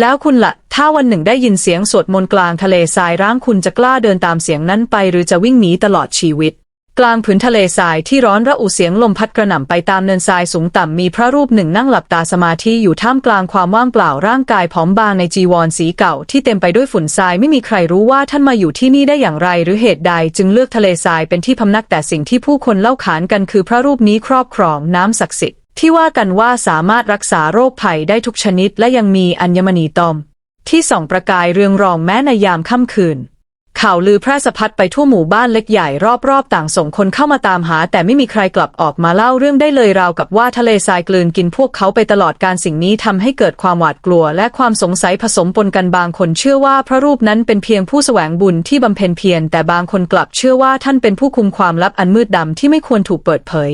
แล้วคุณละ่ะ ถ้าวันหนึ่งได้ยินเสียงสวดมนต์กลางทะเลทรายร่างคุณจะกล้าเดินตามเสียงนั้นไป หรือจะวิ่งหนีตลอดชีวิต กลางผืนทะเลทรายที่ร้อนระอุเสียงลมพัดกระหน่ำไปตามเนินทรายสูงต่ำมีพระรูปหนึ่งนั่งหลับตาสมาธิอยู่ท่ามกลางความว่างเปล่าร่างกายผอมบางในจีวรสีเก่าที่เต็มไปด้วยฝุ่นทรายไม่มีใครรู้ว่าท่านมาอยู่ที่นี่ได้อย่างไร หรือเหตุใดจึงเลือกทะเลทรายเป็นที่พำนักแต่สิ่งที่ผู้คนเล่าขานกันคือพระรูปนี้ครอบครองน้ำศักดิ์สิทธิ์ ที่ว่ากันว่าสามารถรักษาโรคภัยได้ทุกชนิดและยังมีอัญมณีตอม ที่ส่องประกายเรืองรองแม้ในยามค่ำคืน ข่าวลือแพร่สะพัดไปทั่วหมู่บ้านเล็กใหญ่รอบๆ ต่างส่งคนเข้ามาตามหา แต่ไม่มีใครกลับออกมาเล่าเรื่องได้เลยราวกับว่าทะเลทรายกลืนกินพวกเขาไปตลอดการสิ่งนี้ทำให้เกิดความหวาดกลัว และความสงสัยผสมปนกันบางคนเชื่อว่าพระรูปนั้นเป็นเพียงผู้แสวงบุญที่บำเพ็ญเพียรแต่บางคนกลับเชื่อว่าท่านเป็นผู้คุมความลับอันมืดดำที่ไม่ควรถูกเปิดเผย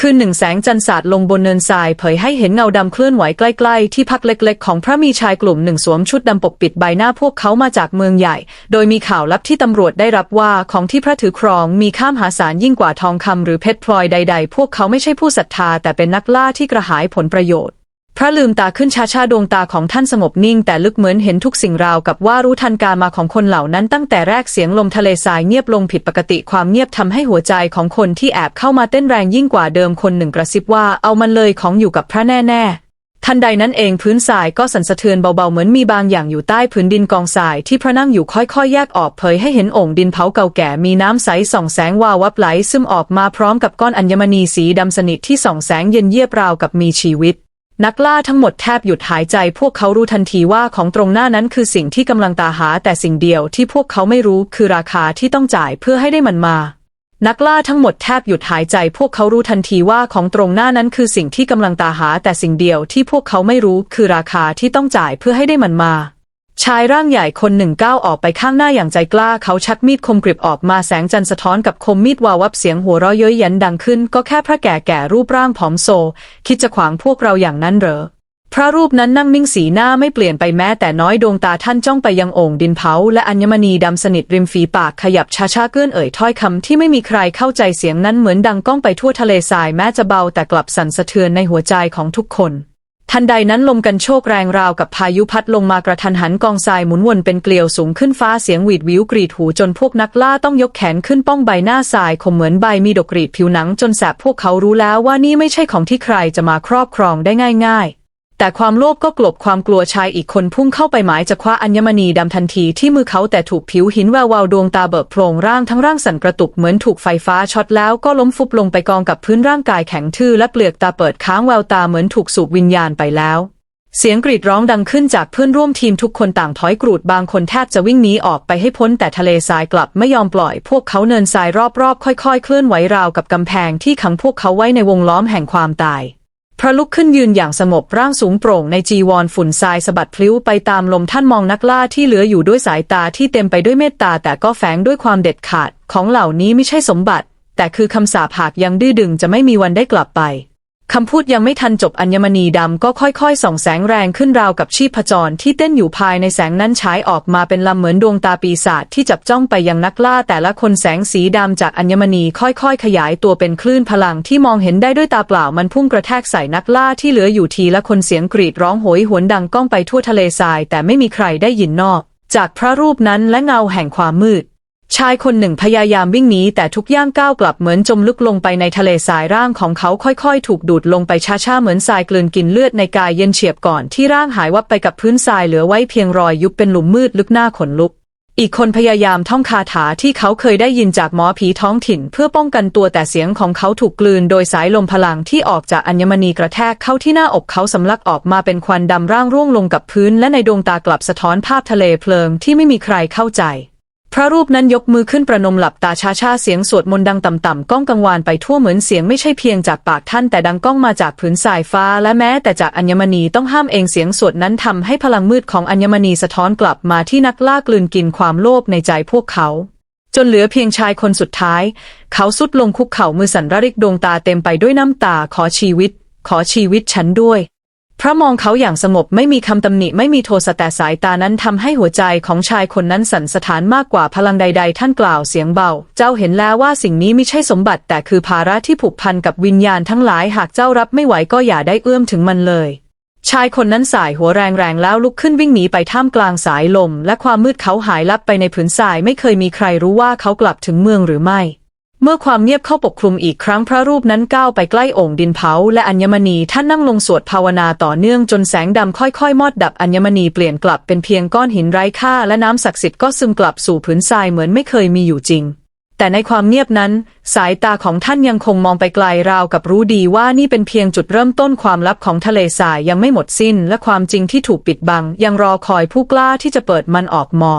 คืนหนึ่งแสงจันทร์สาดลงบนเนินทรายเผยให้เห็นเงาดำเคลื่อนไหวใกล้ๆ ที่พักเล็กๆ ของพระมีชายกลุ่มหนึ่งสวมชุดดำปกปิดใบหน้าพวกเขามาจากเมืองใหญ่ โดยมีข่าวลับที่ตำรวจได้รับว่าของที่พระถือครองมีค่ามหาศาลยิ่งกว่าทองคำหรือเพชรพลอยใด ๆ พวกเขาไม่ใช่ผู้ศรัทธาแต่เป็นนักล่าที่กระหายผลประโยชน์ พระลืมตาขึ้นช้าชาดวงตาของท่านสงบนิ่ง แต่ลึกเหมือนเห็นทุกสิ่งราวกับว่ารู้ทันการมาของคนเหล่านั้นตั้งแต่แรกเสียงลมทะเลทรายเงียบลงผิดปกติความเงียบทำให้หัวใจของคนที่แอบเข้ามาเต้นแรงยิ่งกว่าเดิมคนหนึ่งกระซิบว่าเอามันเลยของอยู่กับพระแน่ ๆ ทันใดนั้นเองพื้นทรายก็สั่นสะเทือนเบาๆเหมือนมีบางอย่างอยู่ใต้พื้นดินกองทรายที่พระนั่งอยู่ค่อยๆ แยกออกเผยให้เห็นโอ่งดินเผาเก่าแก่มีน้ำใสส่องแสงวาววับไหลซึมออกมาพร้อมกับก้อนอัญมณีสีดำสนิทที่ส่องแสงเย็นเยียบราวกับมีชีวิต นักล่าทั้งหมดแทบหยุดหายใจ พวกเขารู้ทันทีว่าของตรงหน้านั้นคือสิ่งที่กำลังตาหา แต่สิ่งเดียวที่พวกเขาไม่รู้คือราคาที่ต้องจ่ายเพื่อให้ได้มันมา นักล่าทั้งหมดแทบหยุดหายใจ พวกเขารู้ทันทีว่าของตรงหน้านั้นคือสิ่งที่กำลังตาหา แต่สิ่งเดียวที่พวกเขาไม่รู้คือราคาที่ต้องจ่ายเพื่อให้ได้มันมา ชายร่างใหญ่คนหนึ่งก้าวออกไปข้างหน้าอย่างใจกล้าเขาชักมีดคมกริบออกมาแสงจันทร์สะท้อนกับคมมีดวาววับเสียงหัวเราะเย้ยยันดังขึ้น ก็แค่พระแก่แก่รูปร่างผอมโซ คิดจะขวางพวกเราอย่างนั้นเหรอ พระรูปนั้นนั่งนิ่งสีหน้าไม่เปลี่ยนไปแม้แต่น้อยดวงตาท่านจ้องไปยังโอ่งดินเผาและอัญมณีดำสนิทริมฝีปากขยับช้าๆเกื้อนเอ่ยถ้อยคำที่ไม่มีใครเข้าใจเสียงนั้นเหมือนดังก้องไปทั่วทะเลทรายแม้จะเบาแต่กลับสั่นสะเทือนในหัวใจของทุกคน ทันใดนั้นลมกันโชกแรงราวกับพายุพัดลงมากระทันหันกองทรายหมุนวนเป็นเกลียวสูงขึ้นฟ้าเสียงหวีดวิวกรีดหูจนพวกนักล่าต้องยกแขนขึ้นป้องใบหน้าทรายคมเหมือนใบมีดกรีดผิวหนังจนแสบพวกเขารู้แล้วว่านี่ไม่ใช่ของที่ใครจะมาครอบครองได้ง่าย ๆ แต่ความโลภก็กลบความกลัวชายอีกคนพุ่งเข้าไปหมายจะคว้าอัญมณีดำทันทีที่มือเขาแต่ถูกผิวหินแวววาวดวงตาเบิกโพรงร่างทั้งร่างสั่นกระตุกเหมือนถูกไฟฟ้าช็อตแล้วก็ล้มฟุบลงไปกองกับพื้นร่างกายแข็งทื่อและเปลือกตาเปิดค้างแววตาเหมือนถูกสูบวิญญาณไปแล้ว เสียงกรีดร้องดังขึ้นจากเพื่อนร่วมทีมทุกคนต่างถอยกรูดบางคนแทบจะวิ่งหนีออกไปให้พ้นแต่ทะเลทรายกลับไม่ยอมปล่อย พวกเขาเนินทรายรอบๆ ค่อย ๆ เคลื่อนไหวราวกับกำแพงที่ขังพวกเขาไว้ในวงล้อมแห่งความตาย พระลุกขึ้นยืนอย่างสงบร่างสูงโปร่งในจีวรฝุ่นทรายสะบัดพลิ้วไปตามลมท่านมองนักล่าที่เหลืออยู่ด้วยสายตาที่เต็มไปด้วยเมตตาแต่ก็แฝงด้วยความเด็ดขาดของเหล่านี้ไม่ใช่สมบัติ แต่คือคำสาปหากยังดื้อดึงจะไม่มีวันได้กลับไป คำพูดยังไม่ทันจบอัญมณีดำก็ค่อยๆ ส่องแสงแรงขึ้นราวกับชีพจรที่เต้นอยู่ภายในแสงนั้นฉายออกมาเป็นลำเหมือนดวงตาปีศาจที่จับจ้องไปยังนักล่าแต่ละคนแสงสีดำจากอัญมณีค่อยๆ ขยายตัวเป็นคลื่นพลังที่มองเห็นได้ด้วยตาเปล่ามันพุ่งกระแทกใส่นักล่าที่เหลืออยู่ทีละคนเสียงกรีดร้องโหยหวนดังก้องไปทั่วทะเลทรายแต่ไม่มีใครได้ยินนอก จากพระรูปนั้นและเงาแห่งความมืด ชายคนหนึ่งพยายามวิ่งหนีแต่ทุกย่างก้าวกลับเหมือนจมลึกลงไปในทะเลทรายร่างของเขาค่อยๆ ถูกดูดลงไปช้าๆ เหมือนทรายกลืนกินเลือดในกายเย็นเฉียบก่อนที่ร่างหายวับไปกับพื้นทรายเหลือไว้เพียงรอยยุบเป็นหลุมมืดลึกหน้าขนลุก อีกคนพยายามท่องคาถาที่เขาเคยได้ยินจากหมอผีท้องถิ่น เพื่อป้องกันตัวแต่เสียงของเขาถูกกลืนโดยสายลมพลังที่ออกจากอัญมณีกระแทกเข้าที่หน้าอกเขาสำลักออกมาเป็นควันดำร่างร่วงลงกับพื้น และในดวงตากลับสะท้อนภาพทะเลเพลิงที่ไม่มีใครเข้าใจ พระรูปนั้นยกมือขึ้นประนมหลับตาช้าชาๆเสียงสวดมนต์ดังต่ำๆก้องกังวานไปทั่วเหมือนเสียงไม่ใช่เพียงจากปากท่านแต่ดังก้องมาจากผืนสายฟ้า และแม้แต่จากอัญมณีต้องห้ามเองเสียงสวดนั้นทำให้พลังมืดของอัญมณีสะท้อนกลับมาที่นักล่ากลืนกินความโลภในใจพวกเขา จนเหลือเพียงชายคนสุดท้าย เขาสุดลงคุกเข่ามือสั่นระริกดวงตาเต็มไปด้วยน้ำตาขอชีวิต ขอชีวิตฉันด้วย พระมองเขาอย่างสงบไม่มีคำตำหนิไม่มีโทสะแต่สายตานั้นทำให้หัวใจของชายคนนั้นสั่นสถานมากกว่าพลังใด ๆ ท่านกล่าวเสียงเบา เจ้าเห็นแล้วว่าสิ่งนี้ไม่ใช่สมบัติ แต่คือภาระที่ผูกพันกับวิญญาณทั้งหลายหากเจ้ารับไม่ไหวก็อย่าได้เอื้อมถึงมันเลย ชายคนนั้นสายหัวแรงๆแล้วลุกขึ้นวิ่งหนีไปท่ามกลางสายลม และความมืดเขาหายลับไปในผืนทรายไม่เคยมีใครรู้ว่าเขากลับถึงเมืองหรือไม่ เมื่อความเงียบเข้าปกคลุมอีกครั้งพระรูปนั้นก้าวไปใกล้โอ่งดินเผาและอัญมณีท่านนั่งลงสวดภาวนาต่อเนื่องจนแสงดำค่อยๆ มอดดับอัญมณีเปลี่ยนกลับเป็นเพียงก้อนหินไร้ค่าและน้ำศักดิ์สิทธิ์ก็ซึมกลับสู่ผืนทรายเหมือนไม่เคยมีอยู่จริง แต่ในความเงียบนั้น สายตาของท่านยังคงมองไปไกลราวกับรู้ดีว่านี่เป็นเพียงจุดเริ่มต้นความลับของทะเลทรายยังไม่หมดสิ้น และความจริงที่ถูกปิดบัง ยังรอคอยผู้กล้าที่จะเปิดมันออกมอ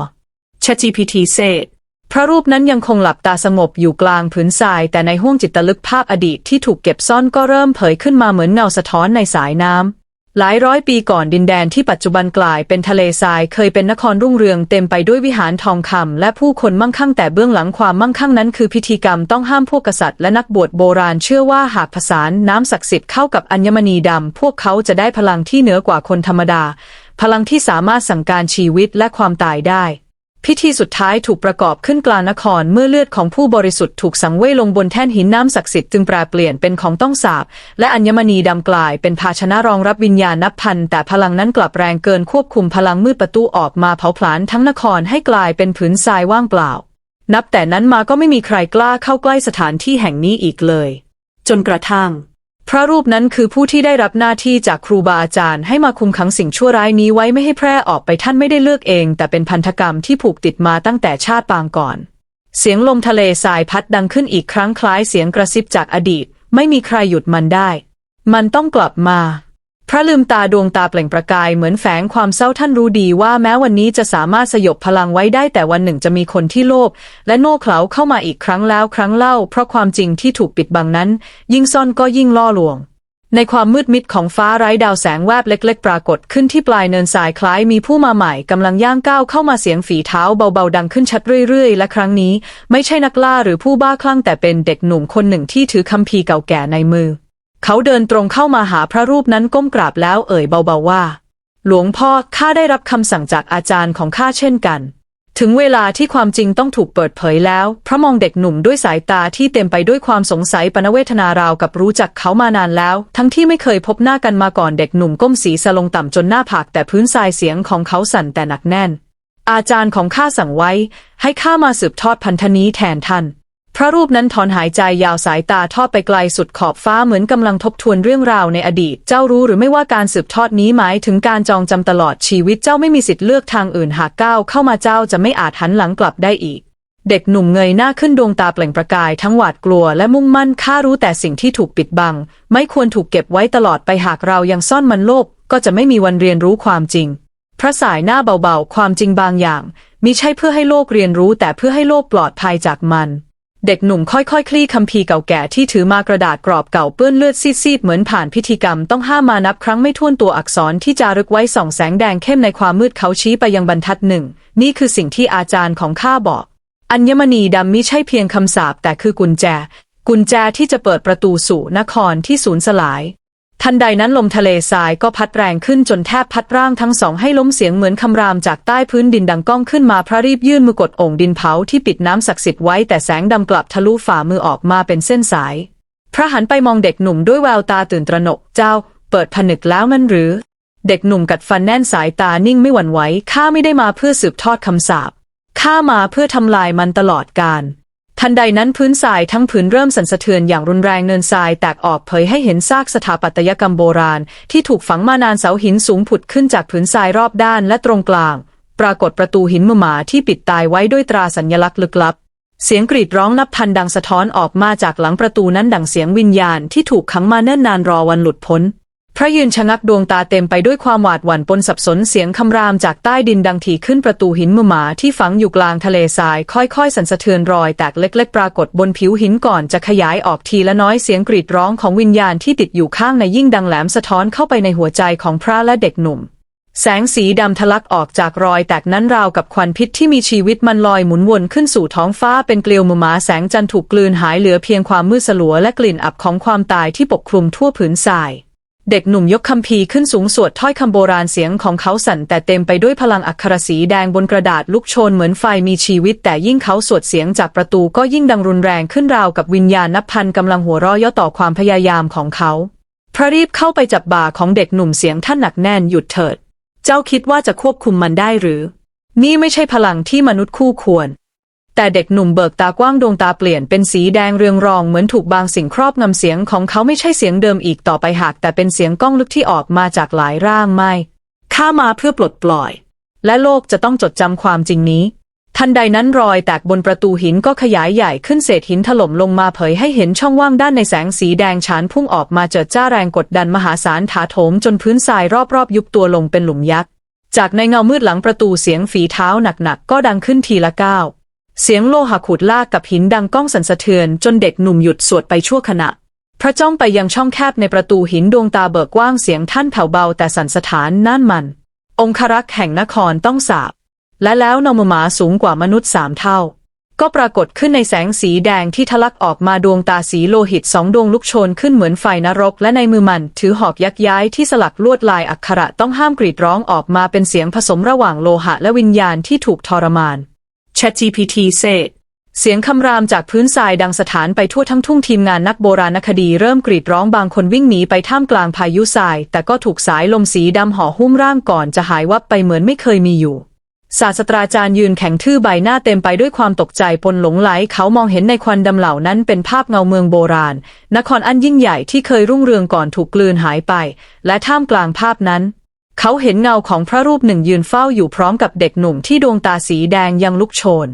ChatGPT said พระรูปนั้นยังคงหลับตาสงบอยู่กลางผืนทราย แต่ในห้วงจิตลึกภาพอดีตที่ถูกเก็บซ่อนก็เริ่มเผยขึ้นมาเหมือนเงาสะท้อนในสายน้ำหลายร้อยปีก่อนดินแดนที่ปัจจุบันกลายเป็นทะเลทรายเคยเป็นนครรุ่งเรืองเต็มไปด้วยวิหารทองคำและผู้คนมั่งคั่งแต่เบื้องหลังความมั่งคั่งนั้นคือพิธีกรรมต้องห้ามพวกกษัตริย์และนักบวชโบราณเชื่อว่าหากผสานน้ำศักดิ์สิทธิ์เข้ากับอัญมณีดำพวกเขาจะได้พลังที่เหนือกว่าคนธรรมดา พลังที่สามารถสั่งการชีวิตและความตายได้ พิธีสุดท้ายถูกประกอบขึ้นกลางนครเมื่อเลือดของผู้บริสุทธิ์ถูกสังเวยลงบนแท่นหินน้ำศักดิ์สิทธิ์จึงแปรเปลี่ยนเป็นของต้องสาบ และอัญมณีดำกลายเป็นภาชนะรองรับวิญญาณนับพัน แต่พลังนั้นกลับแรงเกินควบคุมพลังมืดประตูออกมาเผาผลาญทั้งนครให้กลายเป็นผืนทรายว่างเปล่า นับแต่นั้นมาก็ไม่มีใครกล้าเข้าใกล้สถานที่แห่งนี้อีกเลย จนกระทั่ง พระรูปนั้นคือผู้ที่ได้รับหน้าที่จากครูบาอาจารย์ให้มาคุมขังสิ่งชั่วร้ายนี้ไว้ไม่ให้แพร่ออกไปท่านไม่ได้เลือกเอง แต่เป็นพันธกรรมที่ผูกติดมาตั้งแต่ชาติปางก่อน เสียงลมทะเลทรายพัดดังขึ้นอีกครั้งคล้ายเสียงกระซิบจากอดีต ไม่มีใครหยุดมันได้ มันต้องกลับมา พระลืมตาดวงตาเปล่งประกายเหมือนแฝงความเศร้าท่านรู้ดีว่าแม้วันนี้จะสามารถสยบพลังไว้ได้แต่วันหนึ่งจะมีคนที่โลภและโง่เขลาเข้ามาอีกครั้งแล้วครั้งเล่า เพราะความจริงที่ถูกปิดบังนั้น ยิ่งซ่อนก็ยิ่งล่อลวง ในความมืดมิดของฟ้าไร้ดาวแสงแวบเล็ก ๆ ปรากฏขึ้นที่ปลายเนินทรายคล้ายมีผู้มาใหม่กำลังย่างก้าวเข้ามาเสียงฝีเท้าเบาๆดังขึ้นชัดเรื่อยๆ และครั้งนี้ ไม่ใช่นักล่าหรือผู้บ้าคลั่งแต่เป็นเด็กหนุ่มคนหนึ่งที่ถือคัมภีร์เก่าแก่ในมือ เขาเดินตรงเข้ามาหาพระรูปนั้นก้มกราบแล้วเอ่ยเบาๆว่า หลวงพ่อข้าได้รับคำสั่งจากอาจารย์ของข้าเช่นกัน ถึงเวลาที่ความจริงต้องถูกเปิดเผยแล้ว พระมองเด็กหนุ่มด้วยสายตาที่เต็มไปด้วยความสงสัยปนเวทนาราวกับรู้จักเขามานานแล้ว ทั้งที่ไม่เคยพบหน้ากันมาก่อนเด็กหนุ่มก้มศีรษะลงต่ำจนหน้าผากแต่พื้นทรายเสียงของเขาสั่นแต่หนักแน่นอาจารย์ของข้าสั่งไว้ ให้ข้ามาสืบทอดพันธนี้แทนท่าน พระรูปนั้นถอนหายใจยาวสายตาทอดไปไกลสุดขอบฟ้าเหมือนกำลังทบทวนเรื่องราวในอดีต เจ้ารู้หรือไม่ว่าการสืบทอดนี้หมายถึงการจองจำตลอดชีวิตเจ้าไม่มีสิทธิ์เลือกทางอื่นหากก้าวเข้ามาเจ้าจะไม่อาจหันหลังกลับได้อีก เด็กหนุ่มเงยหน้าขึ้นดวงตาเปล่งประกายทั้งหวาดกลัวและมุ่งมั่นข้ารู้แต่สิ่งที่ถูกปิดบัง ไม่ควรถูกเก็บไว้ตลอดไปหากเรายังซ่อนมันโลภก็จะไม่มีวันเรียนรู้ความจริง พระสายหน้าเบาๆ ความจริงบางอย่างมิใช่เพื่อให้โลกเรียนรู้แต่เพื่อให้โลกปลอดภัยจากมัน เด็กหนุ่มค่อยๆคลี่คัมภีร์เก่าแก่ที่ถือมากระดาษกรอบเก่าเปื้อนเลือดซีดๆเหมือนผ่านพิธีกรรมต้องห้ามมานับครั้งไม่ถ้วนตัวอักษรที่จารึกไว้ส่องแสงแดงเข้มในความมืดเขาชี้ไปยังบรรทัดหนึ่ง นี่คือสิ่งที่อาจารย์ของข้าบอก อัญมณีดำมิใช่เพียงคำสาปแต่คือกุญแจ กุญแจที่จะเปิดประตูสู่นครที่สูญสลาย ทันใดนั้นลมทะเลทรายก็พัดแรงขึ้นจนแทบพัดร่างทั้งสองให้ล้มเสียงเหมือนคำรามจากใต้พื้นดินดังก้องขึ้นมาพระรีบยื่นมือกดโอ่งดินเผาที่ปิดน้ำศักดิ์สิทธิ์ไว้แต่แสงดำกลับทะลุฝ่ามือออกมาเป็นเส้นสาย พระหันไปมองเด็กหนุ่มด้วยแววตาตื่นตระหนกเจ้า เปิดผนึกแล้วมันหรือ เด็กหนุ่มกัดฟันแน่นสายตานิ่งไม่หวั่นไหวข้าไม่ได้มาเพื่อสืบทอดคำสาปข้ามาเพื่อทำลายมันตลอดกาล ทันใดนั้นพื้นทรายทั้งผืนเริ่มสั่นสะเทือนอย่างรุนแรงเนินทรายแตกออกเผยให้เห็นซากสถาปัตยกรรมโบราณ ที่ถูกฝังมานานเสาหินสูงผุดขึ้นจากผืนทรายรอบด้านและตรงกลาง ปรากฏประตูหินมหมาที่ปิดตายไว้ด้วยตราสัญลักษณ์ลึกลับ เสียงกรีดร้องนับพันดังสะท้อนออกมาจากหลังประตูนั้นดังเสียงวิญญาณที่ถูกขังมาเนิ่นนานรอวันหลุดพ้น พระยืนชะงักดวงตาเต็มไปด้วยความหวาดหวั่นปนสับสนเสียงคำรามจากใต้ดินดังถี่ขึ้นประตูหินมือหมาที่ฝังอยู่กลางทะเลทราย ค่อยๆ สั่นสะเทือนรอยแตกเล็ก ๆ ปรากฏบนผิวหินก่อนจะขยายออกทีละน้อยเสียงกรีดร้องของวิญญาณที่ติดอยู่ข้างในยิ่งดังแหลมสะท้อนเข้าไปในหัวใจของพระและเด็กหนุ่ม แสงสีดำทะลักออกจากรอยแตกนั้นราวกับควันพิษที่มีชีวิตมันลอยหมุนวนขึ้นสู่ท้องฟ้าเป็นเกลียวมือหมาแสงจันทร์ถูกกลืนหายเหลือเพียงความมืดสลัวและกลิ่นอับของความตายที่ปกคลุมทั่วผืนทราย เด็กหนุ่มยกคัมภีร์ขึ้นสูงสวดถ้อยคำโบราณเสียงของเขาสั่นแต่เต็มไปด้วยพลังอักขรสีแดงบนกระดาษลุกโชนเหมือนไฟมีชีวิต แต่ยิ่งเขาสวดเสียงจากประตูก็ยิ่งดังรุนแรงขึ้นราวกับวิญญาณนับพันกำลังหัวเราะย่อต่อความพยายามของเขาพพระรีบเข้าไปจับบ่าของเด็กหนุ่มเสียงท่านหนักแน่นหยุดเถิด เจ้าคิดว่าจะควบคุมมันได้หรือ นี่ไม่ใช่พลังที่มนุษย์คู่ควร แต่เด็กหนุ่มเบิกตากว้างดวงตาเปลี่ยนเป็นสีแดงเรืองรองเหมือนถูกบางสิ่งครอบงำเสียงของเขาไม่ใช่เสียงเดิมอีกต่อไปหาก แต่เป็นเสียงก้องลึกที่ออกมาจากหลายร่างไม่ข้ามาเพื่อปลดปล่อย และโลกจะต้องจดจำความจริงนี้ ทันใดนั้นรอยแตกบนประตูหินก็ขยายใหญ่ขึ้นเศษหินถล่มลงมาเผยให้เห็นช่องว่างด้านในแสงสีแดงฉานพุ่งออกมาเจิดจ้าแรงกดดันมหาศาลถาโถมจนพื้นทรายรอบๆ ยุบตัวลงเป็นหลุมยักษ์จากในเงามืดหลังประตูเสียงฝีเท้าหนักๆก็ดังขึ้นทีละก้าว เสียงโลหะขูดลากกับหินดังก้องสั่นสะเทือน จนเด็กหนุ่มหยุดสวดไปชั่วขณะ พระจ้องไปยังช่องแคบในประตูหินดวงตาเบิกกว้างเสียงท่านแผ่วเบาแต่สั่นสถานนั่นมัน องครักษ์แห่งนครต้องสาบ และแล้วนมหมาสูงกว่ามนุษย์สามเท่า ก็ปรากฏขึ้นในแสงสีแดงที่ทะลักออกมาดวงตาสีโลหิตสองดวงลุกโชนขึ้นเหมือนไฟนรก และในมือมันถือหอกยักย้ายที่สลักลวดลายอักขระต้องห้ามกรีดร้องออกมาเป็นเสียงผสมระหว่างโลหะและวิญญาณที่ถูกทรมาน ChatGPT เซเสียงคำรามจากพื้นทรายดังสถานไปทั่วทั้งทุ่งทีมงานนักโบราณคดีเริ่มกรีดร้องบางคนวิ่งหนีไปท่ามกลางพายุทราย แต่ก็ถูกสายลมสีดำห่อหุ้มร่างก่อนจะหายวับไปเหมือนไม่เคยมีอยู่ ศาสตราจารย์ยืนแข็งทื่อใบหน้าเต็มไปด้วยความตกใจปนหลงไหลเขามองเห็นในควันดำเหล่านั้นเป็นภาพเงาเมืองโบราณ นครอันยิ่งใหญ่ที่เคยรุ่งเรืองก่อนถูกกลืนหายไป และท่ามกลางภาพนั้น เขาเห็นเงาของพระรูปหนึ่งยืนเฝ้าอยู่พร้อมกับเด็กหนุ่มที่ดวงตาสีแดงยังลุกโชน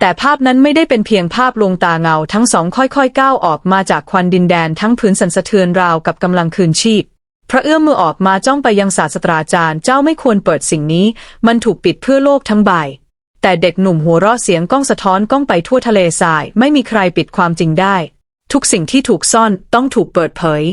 แต่ภาพนั้นไม่ได้เป็นเพียงภาพลวงตาเงาทั้งสองค่อยๆ ก้าวออกมาจากควันดินแดนทั้งพื้นสันสะเทือนราวกับกำลังคืนชีพ พระเอื้อมมือออกมาจ้องไปยังศาสตราจารย์เจ้าไม่ควรเปิดสิ่งนี้ มันถูกปิดเพื่อโลกทั้งใบ แต่เด็กหนุ่มหัวเราะเสียงก้องสะท้อนก้องไปทั่วทะเลทราย ไม่มีใครปิดความจริงได้ ทุกสิ่งที่ถูกซ่อนต้องถูกเปิดเผย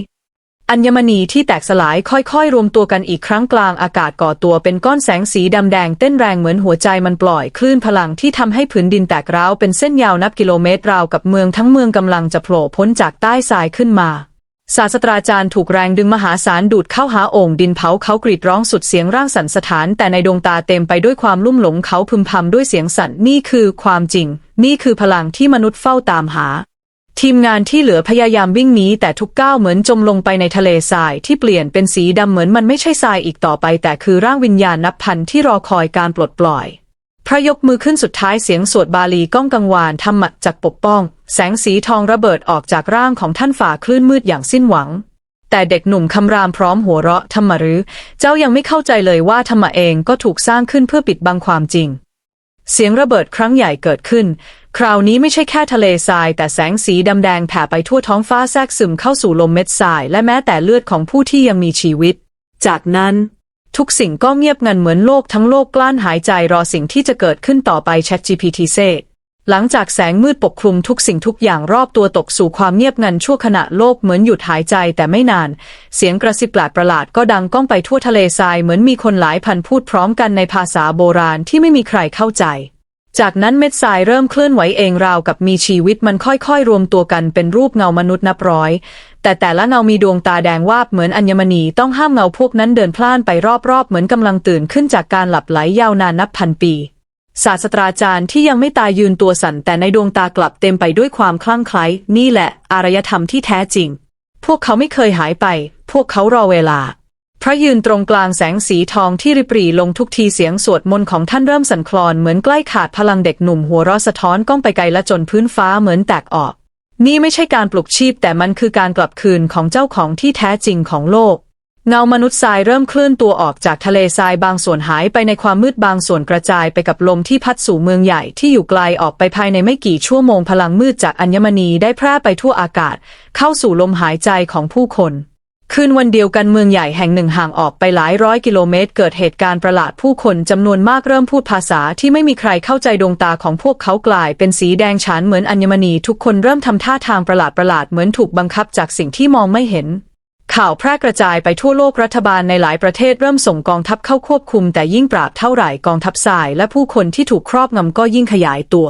อัญมณีที่แตกสลายค่อยๆ รวมตัวกันอีกครั้งกลางอากาศก่อตัวเป็นก้อนแสงสีดำแดงเต้นแรงเหมือนหัวใจมันปล่อยคลื่นพลังที่ทำให้ผืนดินแตกร้าวเป็นเส้นยาวนับกิโลเมตรราวกับเมืองทั้งเมืองกำลังจะโผล่พ้นจากใต้ทรายขึ้นมา ศาสตราจารย์ถูกแรงดึงมหาศาลดูดเข้าหาโอ่งดินเผาเขากรีดร้องสุดเสียงร่างสั่นสถาน แต่ในดวงตาเต็มไปด้วยความลุ่มหลงเขาพึมพำด้วยเสียงสั่นนี่คือความจริง นี่คือพลังที่มนุษย์เฝ้าตามหา ทีมงานที่เหลือพยายามวิ่งหนีแต่ทุกก้าวเหมือนจมลงไปในทะเลทรายที่เปลี่ยนเป็นสีดำเหมือนมันไม่ใช่ทรายอีกต่อไป แต่คือร่างวิญญาณนับพันที่รอคอยการปลดปล่อย พระยกมือขึ้นสุดท้ายเสียงสวดบาลีก้องกังวานธรรมะจากปกป้อง แสงสีทองระเบิดออกจากร่างของท่านฝ่าคลื่นมืดอย่างสิ้นหวัง แต่เด็กหนุ่มคำรามพร้อมหัวเราะธรรมะหรือ เจ้ายังไม่เข้าใจเลยว่าธรรมะเองก็ถูกสร้างขึ้นเพื่อปิดบังความจริง เสียงระเบิดครั้งใหญ่เกิดขึ้น คราวนี้ไม่ใช่แค่ทะเลทราย แต่แสงสีดำแดงแผ่ไปทั่วท้องฟ้าแทรกซึมเข้าสู่ลมเม็ดทราย และแม้แต่เลือดของผู้ที่ยังมีชีวิต จากนั้น ทุกสิ่งก็เงียบงันเหมือนโลกทั้งโลกกลั้นหายใจรอสิ่งที่จะเกิดขึ้นต่อไป ChatGPT เซ หลังจากแสงมืดปกคลุมทุกสิ่งทุกอย่างรอบตัวตกสู่ความเงียบงันชั่วขณะโลกเหมือนหยุดหายใจแต่ไม่นาน เสียงกระซิบแปลกประหลาดก็ดังก้องไปทั่วทะเลทรายเหมือนมีคนหลายพันพูดพร้อมกันในภาษาโบราณที่ไม่มีใครเข้าใจ จากนั้นเม็ดทรายเริ่มเคลื่อนไหวเองราวกับมีชีวิตมันค่อยๆ รวมตัวกันเป็นรูปเงามนุษย์นับร้อย แต่แต่ละเงามีดวงตาแดงวาบเหมือนอัญมณีต้องห้ามเงาพวกนั้นเดินพล่านไปรอบๆ เหมือนกำลังตื่นขึ้นจากการหลับไหลยาวนานนับพันปี ศาสตราจารย์ที่ยังไม่ตายยืนตัวสั่นแต่ในดวงตากลับเต็มไปด้วยความคลั่งไคล้นี่แหละอารยธรรมที่แท้จริง พวกเขาไม่เคยหายไป พวกเขารอเวลา พระยืนตรงกลางแสงสีทองที่ริบหรี่ลงทุกทีเสียงสวดมนต์ของท่านเริ่มสั่นคลอนเหมือนใกล้ขาดพลังเด็กหนุ่มหัวเราะสะท้อนก้องไปไกลและจนพื้นฟ้าเหมือนแตกออก นี่ไม่ใช่การปลุกชีพแต่มันคือการกลับคืนของเจ้าของที่แท้จริงของโลก เงามนุษย์ทรายเริ่มเคลื่อนตัวออกจากทะเลทรายบางส่วนหายไปในความมืดบางส่วนกระจายไปกับลมที่พัดสู่เมืองใหญ่ที่อยู่ไกลออกไปภายในไม่กี่ชั่วโมงพลังมืดจากอัญมณีได้แพร่ไปทั่วอากาศ เข้าสู่ลมหายใจของผู้คนคืนวันเดียวกันเมืองใหญ่แห่งหนึ่งห่างออกไปหลายร้อยกิโลเมตร เกิดเหตุการณ์ประหลาดผู้คนจำนวนมากเริ่มพูดภาษาที่ไม่มีใครเข้าใจดวงตาของพวกเขากลายเป็นสีแดงฉานเหมือนอัญมณีทุกคนเริ่มทำท่าทางประหลาดประหลาดเหมือนถูกบังคับจากสิ่งที่มองไม่เห็น ข่าวแพร่กระจายไปทั่วโลกรัฐบาลในหลายประเทศเริ่มส่งกองทัพเข้าควบคุม แต่ยิ่งปราบเท่าไหร่กองทัพทราย และผู้คนที่ถูกครอบงำก็ยิ่งขยายตัว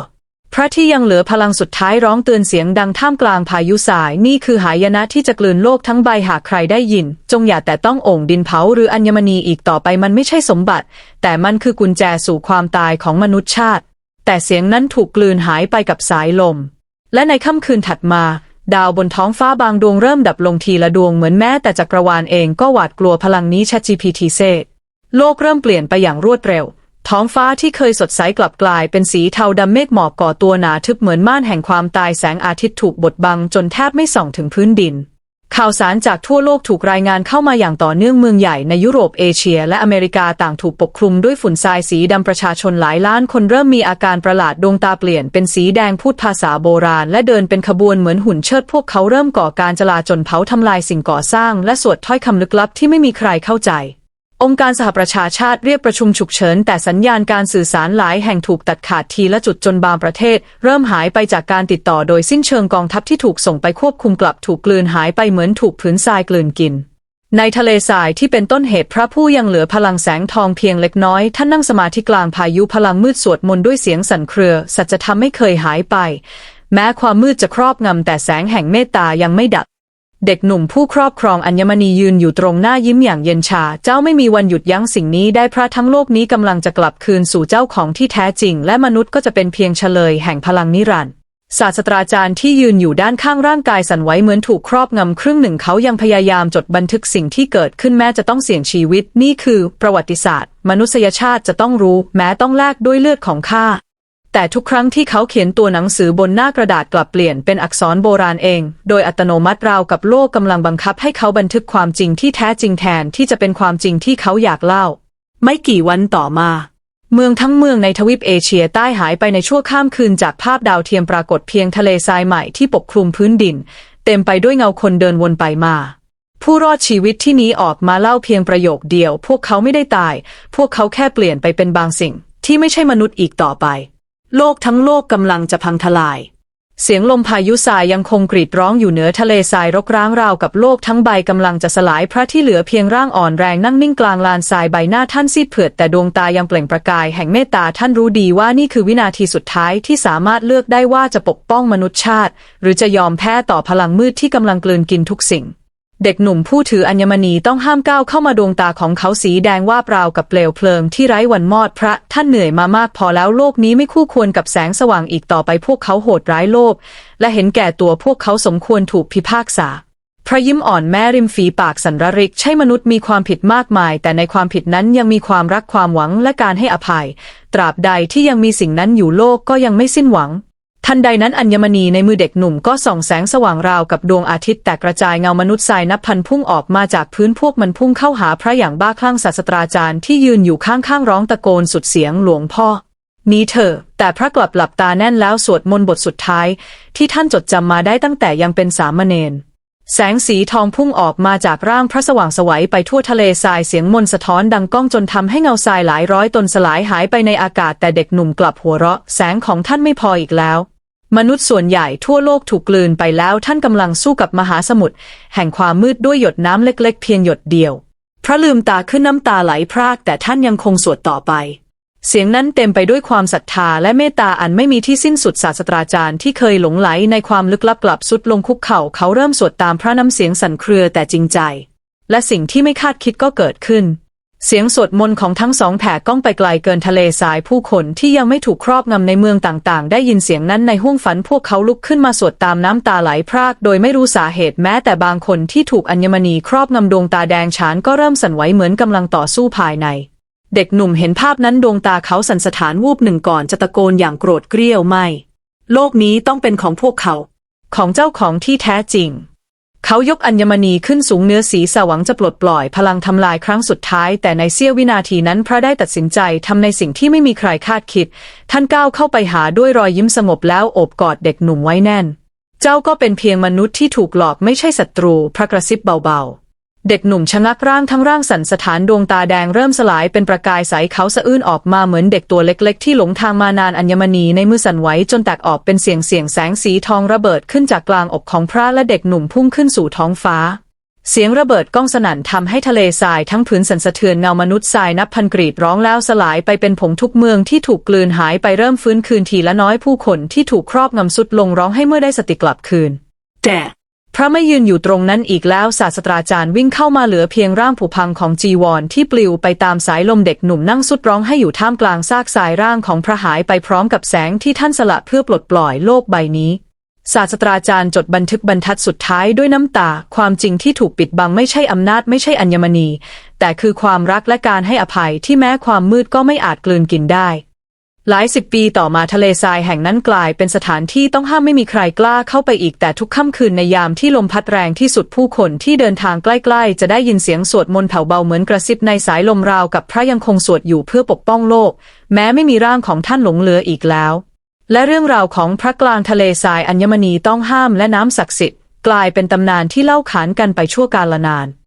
พระที่ยังเหลือพลังสุดท้ายร้องเตือนเสียงดังท่ามกลางพายุทรายนี่คือหายนะที่จะกลืนโลกทั้งใบหากใครได้ยิน จงอย่าแต่ต้องโอ่งดินเผาหรืออัญมณีอีกต่อไปมันไม่ใช่สมบัติ แต่มันคือกุญแจสู่ความตายของมนุษยชาติ แต่เสียงนั้นถูกกลืนหายไปกับสายลม และในค่ำคืนถัดมา ดาวบนท้องฟ้าบางดวงเริ่มดับลงทีละดวงเหมือนแม้แต่จักรวาลเองก็หวาดกลัวพลังนี้ ChatGPT เซโลกเริ่มเปลี่ยนไปอย่างรวดเร็ว ท้องฟ้าที่เคยสดใสกลับกลายเป็นสีเทาดำเมฆหมอกก่อตัวหนาทึบเหมือนม่านแห่งความตายแสงอาทิตย์ถูกบดบังจนแทบไม่ส่องถึงพื้นดิน ข่าวสารจากทั่วโลกถูกรายงานเข้ามาอย่างต่อเนื่องเมืองใหญ่ในยุโรปเอเชีย และอเมริกาต่างถูกปกคลุมด้วยฝุ่นทรายสีดำประชาชนหลายล้านคนเริ่มมีอาการประหลาดดวงตาเปลี่ยนเป็นสีแดงพูดภาษาโบราณ และเดินเป็นขบวนเหมือนหุ่นเชิดพวกเขาเริ่มก่อการจลาจลเผาทำลายสิ่งก่อสร้าง และสวดถ้อยคำลึกลับที่ไม่มีใครเข้าใจ องค์การสหประชาชาติเรียกประชุมฉุกเฉิน แต่สัญญาณการสื่อสารหลายแห่งถูกตัดขาดทีละจุดจนบางประเทศ เริ่มหายไปจากการติดต่อโดยสิ้นเชิงกองทัพที่ถูกส่งไปควบคุมกลับถูกกลืนหายไปเหมือนถูกผืนทรายกลืนกิน ในทะเลทรายที่เป็นต้นเหตุพระผู้ยังเหลือพลังแสงทองเพียงเล็กน้อย ท่านนั่งสมาธิกลางพายุพลังมืดสวดมนต์ด้วยเสียงสั่นเครือ สัจธรรมไม่เคยหายไป แม้ความมืดจะครอบงำแต่แสงแห่งเมตตายังไม่ดับ เด็กหนุ่มผู้ครอบครองอัญมณียืนอยู่ตรงหน้ายิ้มอย่างเย็นชา เจ้าไม่มีวันหยุดยั้งสิ่งนี้ได้เพราะทั้งโลกนี้กำลังจะกลับคืนสู่เจ้าของที่แท้จริง และมนุษย์ก็จะเป็นเพียงเฉลยแห่งพลังนิรันดร์ศาสตราจารย์ที่ยืนอยู่ด้านข้างร่างกายสั่นไหวเหมือนถูกครอบงำครึ่งหนึ่งเขายังพยายามจดบันทึกสิ่งที่เกิดขึ้นแม้จะต้องเสี่ยงชีวิต นี่คือประวัติศาสตร์ มนุษยชาติจะต้องรู้ แม้ต้องแลกด้วยเลือดของข้า แต่ทุกครั้งที่เขาเขียนตัวหนังสือบนหน้ากระดาษกลับเปลี่ยนเป็นอักษรโบราณเอง โดยอัตโนมัติราวกับโลกกำลังบังคับให้เขาบันทึกความจริงที่แท้จริงแทนที่จะเป็นความจริงที่เขาอยากเล่า ไม่กี่วันต่อมา เมืองทั้งเมืองในทวีปเอเชียใต้หายไปในชั่วข้ามคืนจากภาพดาวเทียมปรากฏเพียงทะเลทรายใหม่ที่ปกคลุมพื้นดิน เต็มไปด้วยเงาคนเดินวนไปมาผู้รอดชีวิตที่หนี้ออกมาเล่าเพียงประโยคเดียว พวกเขาไม่ได้ตาย พวกเขาแค่เปลี่ยนไปเป็นบางสิ่ง ที่ไม่ใช่มนุษย์อีกต่อไป โลกทั้งโลกกำลังจะพังทลาย เสียงลมพายุทรายยังคงกรีดร้องอยู่เหนือทะเลทรายรกร้างราวกับโลกทั้งใบกำลังจะสลายพระที่เหลือเพียงร่างอ่อนแรงนั่งนิ่งกลางลานทรายใบหน้าท่านซีดเผือดแต่ดวงตายังเปล่งประกายแห่งเมตตาท่านรู้ดีว่านี่คือวินาทีสุดท้ายที่สามารถเลือกได้ว่าจะปกป้องมนุษยชาติ หรือจะยอมแพ้ต่อพลังมืดที่กำลังกลืนกินทุกสิ่ง เด็กหนุ่มผู้ถืออัญมณีต้องห้ามก้าวเข้ามาดวงตาของเขาสีแดงว่าเปล่ากับเปลวเพลิงที่ไร้วันมอดพระท่านเหนื่อยมามากพอแล้วโลกนี้ไม่คู่ควรกับแสงสว่างอีกต่อไปพวกเขาโหดร้ายโลภและเห็นแก่ตัวพวกเขาสมควรถูกพิพากษา พระยิ้มอ่อนแม่ริมฝีปากสันรริก ใช่มนุษย์มีความผิดมากมาย แต่ในความผิดนั้นยังมีความรักความหวังและการให้อภัย ตราบใดที่ยังมีสิ่งนั้นอยู่โลกก็ยังไม่สิ้นหวัง ทันใดนั้นอัญมณีในมือเด็กหนุ่มก็ส่องแสงสว่างราวกับดวงอาทิตย์แตกกระจายเงามนุษย์ทรายนับพันพุ่งออกมาจากพื้นพวกมันพุ่งเข้าหาพระอย่างบ้าคลั่งศาสตราจารย์ที่ยืนอยู่ข้างๆร้องตะโกนสุดเสียงหลวงพ่อนี้เถอะแต่พระกลับหลับตาแน่นแล้วสวดมนต์บทสุดท้าย ที่ท่านจดจำมาได้ตั้งแต่ยังเป็นสามเณร แสงสีทองพุ่งออกมาจากร่างพระสว่างสวัยไปทั่วทะเลทรายเสียงมนสะท้อนดังก้องจนทำให้เงาทรายหลายร้อยตนสลายหายไปในอากาศแต่เด็กหนุ่มกลับหัวเราะ แสงของท่านไม่พออีกแล้ว มนุษย์ส่วนใหญ่ทั่วโลกถูกกลืนไปแล้วท่านกำลังสู้กับมหาสมุทรแห่งความมืดด้วยหยดน้ำเล็ก ๆ เพียงหยดเดียว พระลืมตาขึ้นน้ำตาไหลพรากแต่ท่านยังคงสวดต่อไป เสียงนั้นเต็มไปด้วยความศรัทธาและเมตตาอันไม่มีที่สิ้นสุดศาสตราจารย์ที่เคยหลงไหลในความลึกลับกลับสุดลงคุกเข่าเขาเริ่มสวดตามพระน้ำเสียงสั่นเครือแต่จริงใจ และสิ่งที่ไม่คาดคิดก็เกิดขึ้น เสียงสวดมนต์ของทั้งสองแผ่ก้องไปไกลเกินทะเลทรายผู้คนที่ยังไม่ถูกครอบงำในเมืองต่างๆ ได้ยินเสียงนั้นในห้วงฝันพวกเขาลุกขึ้นมาสวดตามน้ำตาไหลพราก โดยไม่รู้สาเหตุแม้แต่บางคนที่ถูกอัญมณีครอบงำดวงตาแดงฉานก็เริ่มสั่นไหวเหมือนกำลังต่อสู้ภายใน เด็กหนุ่มเห็นภาพนั้นดวงตาเขาสั่นสถานวูบหนึ่งก่อนจะตะโกนอย่างโกรธเกรี้ยวไม่ โลกนี้ต้องเป็นของพวกเขา ของเจ้าของที่แท้จริง เขายกอัญมณีขึ้นสูงเนื้อสีสหวังจะปลดปล่อยพลังทำลายครั้งสุดท้าย แต่ในเสี้ยววินาทีนั้นพระได้ตัดสินใจทำในสิ่งที่ไม่มีใครคาดคิด ท่านก้าวเข้าไปหาด้วยรอยยิ้มสงบแล้วโอบกอดเด็กหนุ่มไว้แน่น เจ้าก็เป็นเพียงมนุษย์ที่ถูกหลอกไม่ใช่ศัตรู พระกระซิบเบาๆ เด็กหนุ่มชะงักร่างทั้งร่างสั่นสถานดวงตาแดงเริ่มสลายเป็นประกายใสเขาสะอื้นออกมาเหมือนเด็กตัวเล็กๆ ที่หลงทางมานานอัญมณีในมือสั่นไหวจนแตกออกเป็นเสียงเสียงแสงสีทองระเบิดขึ้นจากกลางอกของพระและเด็กหนุ่มพุ่งขึ้นสู่ท้องฟ้า เสียงระเบิดก้องสนั่นทำให้ทะเลทรายทั้งผืนสั่นสะเทือนเงามนุษย์ทรายนับพันกรีดร้องแล้วสลายไปเป็นผงทุกเมืองที่ถูกกลืนหายไปเริ่มฟื้นคืนทีละน้อยผู้คนที่ถูกครอบงำสุดลงร้องให้เมื่อได้สติกลับคืน แต่ พระไม่ยืนอยู่ตรงนั้นอีกแล้วศาสตราจารย์วิ่งเข้ามาเหลือเพียงร่างผุพังของจีวรที่ปลิวไปตามสายลมเด็กหนุ่มนั่งสุดร้องให้อยู่ท่ามกลางซากสายร่างของพระหายไปพร้อมกับแสงที่ท่านสละเพื่อปลดปล่อยโลกใบนี้ ศาสตราจารย์จดบันทึกบรรทัดสุดท้ายด้วยน้ำตา ความจริงที่ถูกปิดบังไม่ใช่อำนาจไม่ใช่อัญมณี แต่คือความรักและการให้อภัยที่แม้ความมืดก็ไม่อาจกลืนกินได้ หลายสิบปีต่อมาทะเลทรายแห่งนั้นกลายเป็นสถานที่ต้องห้ามไม่มีใครกล้าเข้าไปอีกแต่ทุกค่ำคืนในยามที่ลมพัดแรงที่สุดผู้คนที่เดินทางใกล้ๆ จะได้ยินเสียงสวดมนต์แผ่วเบาเหมือนกระซิบในสายลมราวกับพระยังคงสวดอยู่เพื่อปกป้องโลก แม้ไม่มีร่างของท่านหลงเหลืออีกแล้ว และเรื่องราวของพระกลางทะเลทรายอัญมณีต้องห้ามและน้ำศักดิ์สิทธิ์กลายเป็นตำนานที่เล่าขานกันไปชั่วกาลนาน